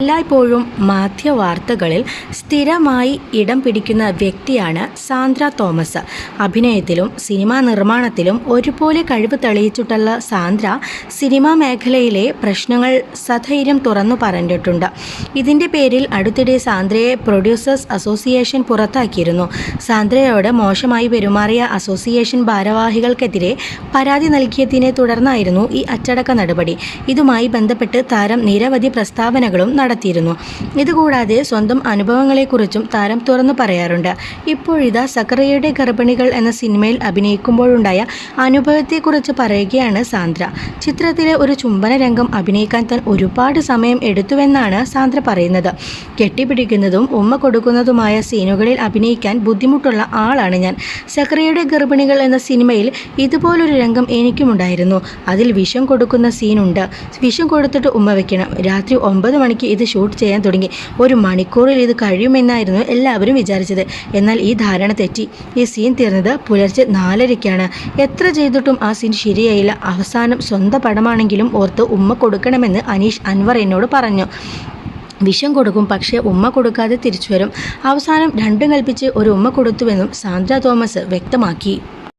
എല്ലായ്പ്പോഴും മാധ്യവാർത്തകളിൽ സ്ഥിരമായി ഇടം പിടിക്കുന്ന വ്യക്തിയാണ് സാന്ദ്ര തോമസ്. അഭിനയത്തിലും സിനിമാ നിർമ്മാണത്തിലും ഒരുപോലെ കഴിവ് തെളിയിച്ചിട്ടുള്ള സാന്ദ്ര സിനിമാ മേഖലയിലെ പ്രശ്നങ്ങൾ സധൈര്യം തുറന്നു പറഞ്ഞിട്ടുണ്ട്. ഇതിന്റെ പേരിൽ അടുത്തിടെ സാന്ദ്രയെ പ്രൊഡ്യൂസേഴ്സ് അസോസിയേഷൻ പുറത്താക്കിയിരുന്നു. സാന്ദ്രയോട് മോശമായി പെരുമാറിയ അസോസിയേഷൻ ഭാരവാഹികൾക്കെതിരെ പരാതി നൽകിയതിനെ തുടർന്നായിരുന്നു ഈ അച്ചടക്ക നടപടി. ഇതുമായി ബന്ധപ്പെട്ട് താരം നിരവധി പ്രസ്താവനകളും നടത്തിയിരുന്നു. ഇതുകൂടാതെ സ്വന്തം അനുഭവങ്ങളെക്കുറിച്ചും താരം തുറന്നു പറയാറുണ്ട്. ഇപ്പോഴിതാ സക്കറിയയുടെ ഗർഭിണികൾ എന്ന സിനിമയിൽ അഭിനയിക്കുമ്പോഴുണ്ടായ അനുഭവത്തെക്കുറിച്ച് പറയുകയാണ് സാന്ദ്ര. ചിത്രത്തിലെ ഒരു ചുംബന രംഗം അഭിനയിക്കാൻ താൻ ഒരുപാട് സമയം എടുത്തുവെന്നാണ് സാന്ദ്ര പറയുന്നത്. കെട്ടിപ്പിടിക്കുന്നതും ഉമ്മ കൊടുക്കുന്നതുമായ സീനുകളിൽ അഭിനയിക്കാൻ ബുദ്ധിമുട്ടുള്ള ആളാണ് ഞാൻ. സക്കറിയയുടെ ഗർഭിണികൾ എന്ന സിനിമയിൽ ഇതുപോലൊരു രംഗം എനിക്കുമുണ്ടായിരുന്നു. അതിൽ വിഷം കൊടുക്കുന്ന സീനുണ്ട്. വിഷം കൊടുത്തിട്ട് ഉമ്മ വെക്കണം. രാത്രി ഒമ്പത് മണിക്ക് ഇത് ഷൂട്ട് ചെയ്യാൻ തുടങ്ങി. ഒരു മണിക്കൂറിൽ ഇത് കഴിയുമെന്നായിരുന്നു എല്ലാവരും വിചാരിച്ചത്. എന്നാൽ ഈ ധാരണ തെറ്റി. ഈ സീൻ തീർന്നത് പുലർച്ചെ നാലരയ്ക്കാണ്. എത്ര ചെയ്തിട്ടും ആ സീൻ ശരിയായില്ല. അവസാനം സ്വന്തം പടമാണെങ്കിലും ഓർത്ത് ഉമ്മ കൊടുക്കണമെന്ന് അനീഷ് അൻവർ എന്നോട് പറഞ്ഞു. വിഷം കൊടുക്കും പക്ഷേ ഉമ്മ കൊടുക്കാതെ തിരിച്ചു വരും. അവസാനം രണ്ടും കൽപ്പിച്ച് ഒരു ഉമ്മ കൊടുത്തുവെന്നും സാന്ദ്ര തോമസ് വ്യക്തമാക്കി.